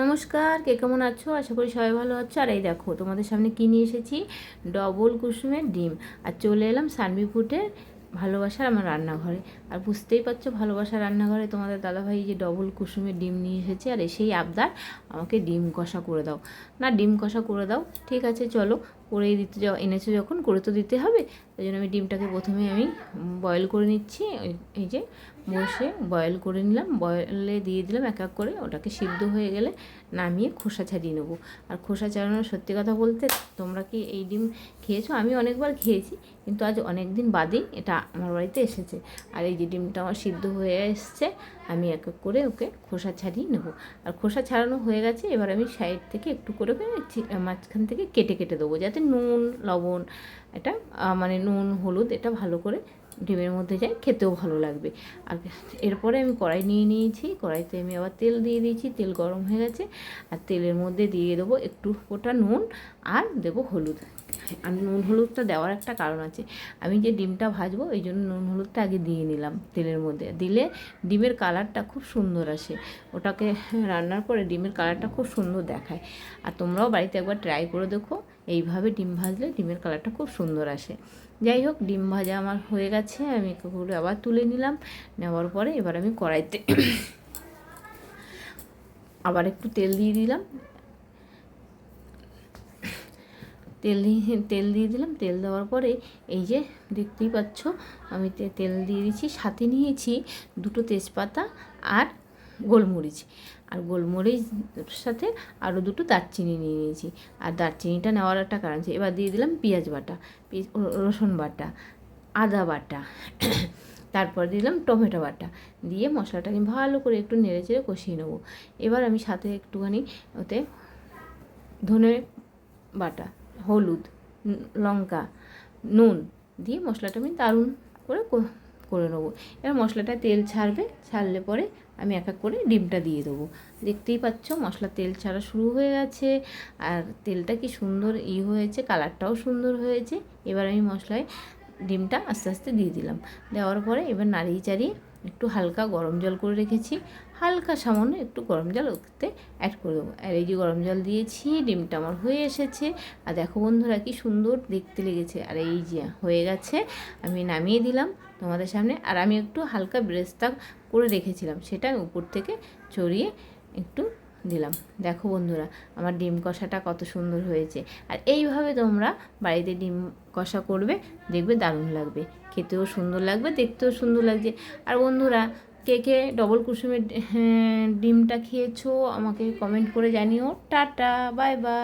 নমস্কার, কে কেমন আছো? আশা করি সবাই ভালো আছো। আর এই দেখো, তোমাদের সামনে কী নিয়ে এসেছি? ডবল কুসুমের ডিম। আর চলে এলাম সানবি ফুটের ভালোবাসার আমার রান্নাঘরে। আর বুঝতেই পারছ, ভালোবাসার রান্নাঘরে তোমাদের দাদাভাই যে ডবল কুসুমের ডিম নিয়ে এসেছে, আর এসেই আবদার আমাকে ডিম কষা করে দাও। না, ডিম কষা করে দাও, ঠিক আছে, চলো। করে দিতে যাও, এনেছো যখন, করে তো দিতে হবে। ওই জন্য আমি ডিমটাকে প্রথমে আমি বয়েল করে নিচ্ছি। এই যে বসে বয়েল করে নিলাম বয়েলে দিয়ে দিলাম এক এক করে, ওটাকে সিদ্ধ হয়ে গেলে নামিয়ে খোসা ছাড়িয়ে নেব। আর খোসা ছাড়ানোর সত্যি কথা বলতে তোমরা কি এই ডিম খেয়েছো? আমি অনেকবার খেয়েছি, কিন্তু আজ অনেক দিন বাদেই এটা আমার বাড়িতে এসেছে। আর এই যে ডিমটা আমার সিদ্ধ হয়ে এসছে, আমি এক এক করে ওকে খোসা ছাড়িয়ে নেব। আর খোসা ছাড়ানো হয়ে গেছে, এবার আমি সাইড থেকে একটু করে মাঝখান থেকে কেটে কেটে দেবো, যাতে নুন, লবণ, এটা মানে নুন, হলুদ, এটা ভালো করে ডিমের মধ্যে যায়, খেতেও ভালো লাগবে। আর এরপরে আমি কড়াই নিয়ে নিয়েছি, কড়াইতে আমি আবার তেল দিয়ে দিয়েছি, তেল গরম হয়ে গেছে। আর তেলের মধ্যে দিয়ে দেবো একটু ফোটা নুন আর দেবো হলুদ। আর নুন হলুদটা দেওয়ার একটা কারণ আছে। আমি যে ডিমটা ভাজবো ওই জন্য নুন হলুদটা আগে দিয়ে নিলাম তেলের মধ্যে। দিলে ডিমের কালারটা খুব সুন্দর আসে। ওটাকে রান্নার পরে ডিমের কালারটা খুব সুন্দর দেখায়। আর তোমরাও বাড়িতে একবার ট্রাই করে দেখো। এইভাবে ডিম ভাজলে ডিমের কালারটা খুব সুন্দর আসে। যাই হোক, ডিম ভাজা আমার হয়ে গেছে, আমি করে আবার তুলে নিলাম। নেওয়ার পরে এবার আমি কড়াইতে আবার একটু তেল দিয়ে দিলাম। তেল দিয়ে তেল দিয়ে দিলাম। তেল দেওয়ার পরে এই যে দেখতেই পাচ্ছ, আমি তেল দিয়ে দিচ্ছি, সাথে নিয়েছি দুটো তেজপাতা আর গোলমরিচ। আর গোলমরিচ সাথে আরও দুটো দারচিনি নিয়ে নিয়েছি। আর দারচিনিটা নেওয়ার একটা কারণ আছে এবার দিয়ে দিলাম পেঁয়াজ বাটা রসুন বাটা, আদা বাটা, তারপর দিলাম টমেটো বাটা। দিয়ে মশলাটা আমি ভালো করে একটু নেড়ে চেড়ে কষিয়ে নেব। এবার আমি সাথে একটুখানি ওতে ধনে বাটা, হলুদ লঙ্কা, নুন দিয়ে মশলাটা আমি দারুণ করে করে নেব। এবার মশলাটা তেল ছাড়বে, ছাড়লে পরে আমি এক এক করে ডিমটা দিয়ে দেবো। দেখতেই পাচ্ছ মশলা তেল ছাড়া শুরু হয়ে গেছে, আর তেলটা কি সুন্দর ই হয়েছে, কালারটাও সুন্দর হয়েছে। এবার আমি মশলায় ডিমটা আস্তে আস্তে দিয়ে দিলাম। দেওয়ার পরে এবার নাড়িয়ে চাড়িয়ে একটু হালকা গরম জল করে রেখেছি। হালকা সামান্য একটু গরম জল ওতে অ্যাড করে দেবো। আর এই যে গরম জল দিয়েছি, ডিমটা আমার হয়ে এসেছে। আর দেখো বন্ধুরা কি সুন্দর দেখতে লেগেছে। আর এই যে হয়ে গেছে, আমি নামিয়ে দিলাম তোমাদের সামনে। আর আমি একটু হালকা ব্রেস্তা করে রেখেছিলাম। সেটা উপর থেকে চড়িয়ে একটু দিলাম। দেখো বন্ধুরা আমার ডিম কষাটা কত সুন্দর হয়েছে। আর এইভাবে তোমরা বাড়িতে ডিম কষা করবে দেখবে দারুণ লাগবে। খেতেও সুন্দর লাগবে দেখতেও সুন্দর লাগছে। আর বন্ধুরা কে কে ডবল কুসুমের হ্যাঁ, ডিমটা খেয়েছো আমাকে কমেন্ট করে জানিও। Tata bye bye